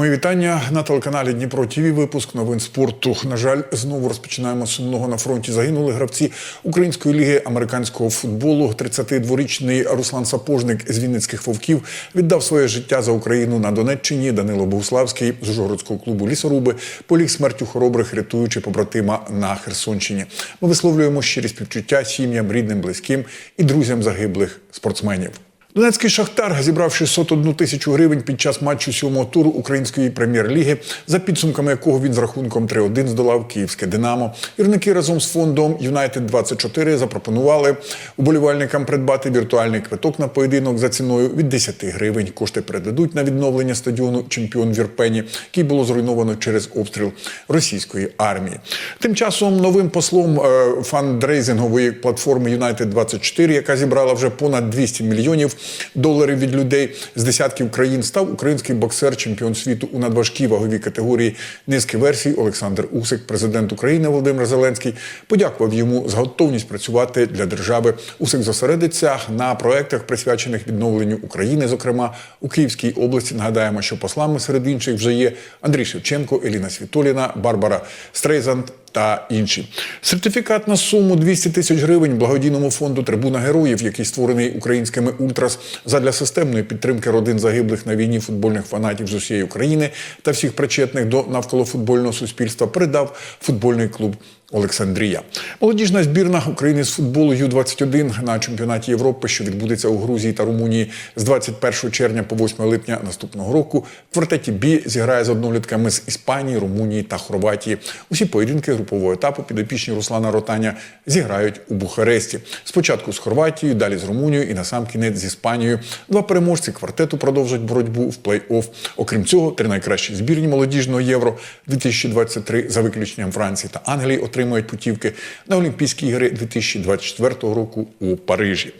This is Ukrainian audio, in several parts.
Мої вітання на телеканалі Дніпро ТІВІ. Випуск новин спорту. На жаль, знову розпочинаємо сумного на фронті. Загинули гравці української ліги американського футболу. 32-річний Руслан Сапожник з Вінницьких вовків віддав своє життя за Україну на Донеччині. Данило Богуславський з Ужгородського клубу Лісоруби поліг смертю хоробрих, рятуючи побратима на Херсонщині. Ми висловлюємо щирі співчуття сім'ям, рідним, близьким і друзям загиблих спортсменів. Донецький шахтар зібрав 601 тисячу гривень під час матчу сьомого туру української прем'єр-ліги, за підсумками якого він з рахунком 3-1 здолав київське Динамо. Гірники разом з фондом Юнайтед 24 запропонували уболівальникам придбати віртуальний квиток на поєдинок за ціною від 10 гривень. Кошти передадуть на відновлення стадіону Чемпіон в Ірпені, який було зруйновано через обстріл російської армії. Тим часом новим послом е, фандрейзингової платформи Юнайтед 24 яка зібрала вже понад 200 мільйонів доларів від людей з десятків країн, став український боксер, чемпіон світу у надважкій ваговій категорії низки версій Олександр Усик. Президент України Володимир Зеленський подякував йому за готовність працювати для держави. Усик зосередиться на проектах, присвячених відновленню України, зокрема у Київській області. Нагадаємо, що послами серед інших вже є Андрій Шевченко, Еліна Світоліна, Барбара Стрейзанд та інші. Сертифікат на суму 200 тисяч гривень благодійному фонду Трибуна героїв, який створений українськими ультрас задля системної підтримки родин загиблих на війні футбольних фанатів з усієї України та всіх причетних до навколофутбольного суспільства, передав футбольний клуб. Олександрія. Молодіжна збірна України з футболу Ю-21 на чемпіонаті Європи, що відбудеться у Грузії та Румунії з 21 червня по 8 липня наступного року. В квартеті Бі зіграє з однолітками з Іспанії, Румунії та Хорватії. Усі поєдинки групового етапу підопічні Руслана Ротаня зіграють у Бухаресті. Спочатку з Хорватією, далі з Румунією і на сам кінець з Іспанією. Два переможці квартету продовжать боротьбу в плей-офф. Окрім цього, три найкращі збірні молодіжного євро 2023 за виключенням Франції та Англії отримують путівки на Олімпійські ігри 2024 року у Парижі.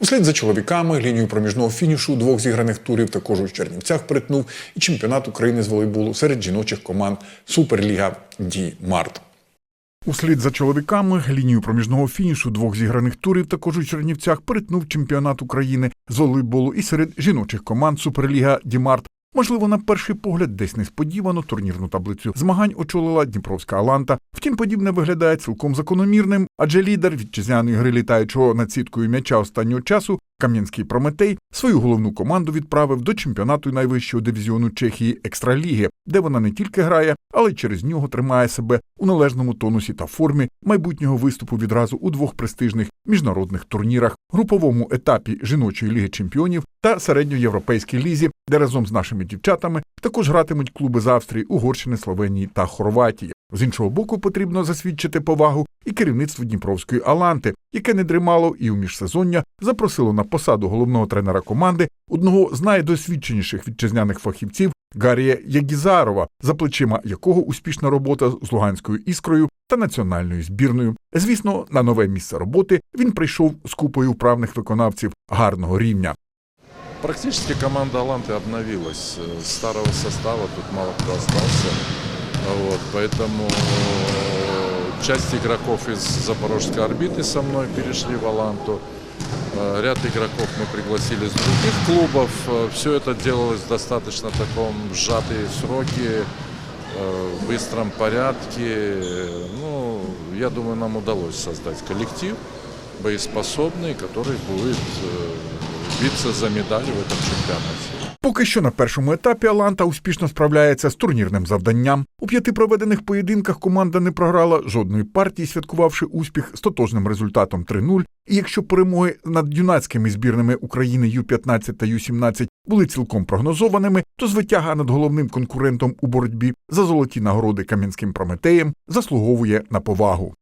Услід за чоловіками лінію проміжного фінішу двох зіграних турів також у Чернівцях перетнув і чемпіонат України з волейболу серед жіночих команд Суперліга Ді Март. Услід за чоловіками лінію проміжного фінішу двох зіграних турів також у Чернівцях перетнув чемпіонат України з волейболу і серед жіночих команд Суперліга Дімарт. Можливо, на перший погляд, десь несподівано турнірну таблицю змагань очолила Дніпровська Аланта. Втім, подібне виглядає цілком закономірним, адже лідер вітчизняної гри літаючого над сіткою м'яча останнього часу Кам'янський Прометей свою головну команду відправив до чемпіонату найвищого дивізіону Чехії Екстраліги, де вона не тільки грає, але й через нього тримає себе у належному тонусі та формі майбутнього виступу відразу у двох престижних міжнародних турнірах груповому етапі жіночої ліги чемпіонів та середньоєвропейській лізі, де разом з нашими дівчатами також гратимуть клуби з Австрії, Угорщини, Словенії та Хорватії. З іншого боку, потрібно засвідчити повагу і керівництву Дніпровської Аланти, яке не дрімало і у міжсезоння запросило на посаду головного тренера команди одного з найдосвідченіших вітчизняних фахівців Гарія Ягізарова, за плечима якого успішна робота з Луганською іскрою та національною збірною. Звісно, на нове місце роботи він прийшов з купою вправних виконавців гарного рівня. Практически команда Аланты обновилась. Э, Старого состава тут мало кто остался. Вот, поэтому э, часть игроков из Запорожской орбиты со мной перешли в Аланту. Э, Ряд игроков мы пригласили с других клубов. Все это делалось в достаточно таком сжатые сроки, э, в быстром порядке. Ну, я думаю, нам удалось создать коллектив боеспособный, который будет э, биться за медали в этом чемпионате. Поки що на першому етапі Аланта успішно справляється з турнірним завданням. У п'яти проведених поєдинках команда не програла жодної партії, святкувавши успіх з тотожним результатом 3-0. І якщо перемоги над юнацькими збірними України Ю-15 та Ю-17 були цілком прогнозованими, то звитяга над головним конкурентом у боротьбі за золоті нагороди Кам'янським Прометеєм заслуговує на повагу.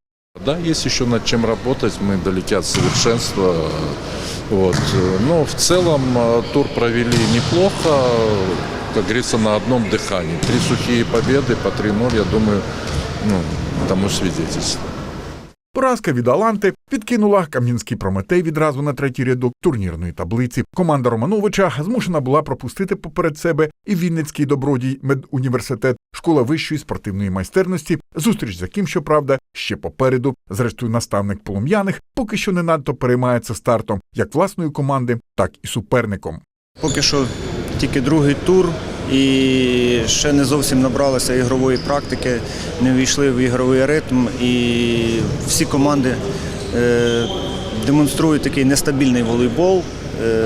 Да, есть еще над чем работать, мы далеки от совершенства. Вот. Но в целом э, тур провели неплохо, как говорится, на одном дыхании. Три сухие победы по 3-0, я думаю, ну, тому свидетельство. Поразка від Аланти відкинула Кам'янський Прометей відразу на третій рядок турнірної таблиці. Команда Романовича змушена була пропустити поперед себе і Вінницький добродій медуніверситет, школа вищої спортивної майстерності, зустріч з яким, щоправда, ще попереду. Зрештою, наставник полум'яних поки що не надто переймається стартом як власної команди, так і суперником. Поки що тільки другий тур. І ще не зовсім набралися ігрової практики, не війшли в ігровий ритм. І всі команди е, демонструють такий нестабільний волейбол, е,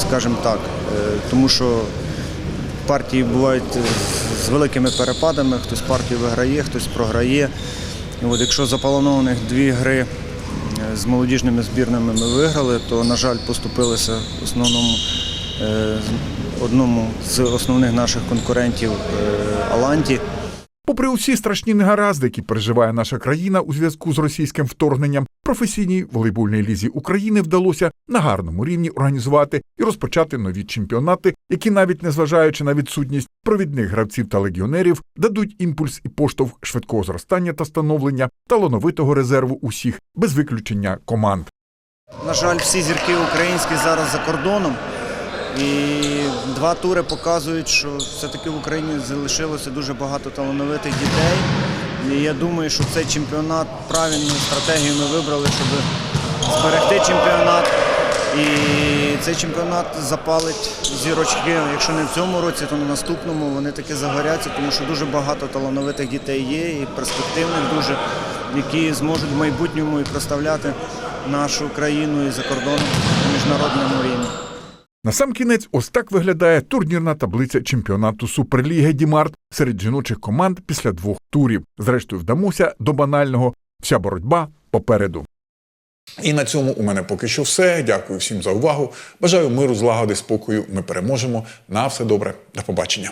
скажімо так, е, тому що партії бувають з- великими перепадами, хтось партію виграє, хтось програє. От якщо запланованих дві гри з молодіжними збірними ми виграли, то, на жаль, поступилися в основному одному з основних наших конкурентів е, Аланті. Попри усі страшні негаразди, які переживає наша країна у зв'язку з російським вторгненням, професійній волейбольній лізі України вдалося на гарному рівні організувати і розпочати нові чемпіонати, які, навіть незважаючи на відсутність провідних гравців та легіонерів, дадуть імпульс і поштовх швидкого зростання та становлення талановитого резерву усіх, без виключення команд. На жаль, всі зірки українські зараз за кордоном. І два тури показують, що все-таки в Україні залишилося дуже багато талановитих дітей. І я думаю, що цей чемпіонат правильну стратегію ми вибрали, щоб зберегти чемпіонат. І цей чемпіонат запалить зірочки. Якщо не в цьому році, то на наступному вони таки загоряться, тому що дуже багато талановитих дітей є і перспективних дуже, які зможуть в майбутньому і представляти нашу країну і за кордоном на міжнародному рівні. Насамкінець, ось так виглядає турнірна таблиця чемпіонату Суперліги Дімарт серед жіночих команд після двох турів. Зрештою, вдамося до банального. Вся боротьба попереду. І на цьому у мене поки що все. Дякую всім за увагу. Бажаю миру, злагоди, спокою. Ми переможемо. На все добре. До побачення.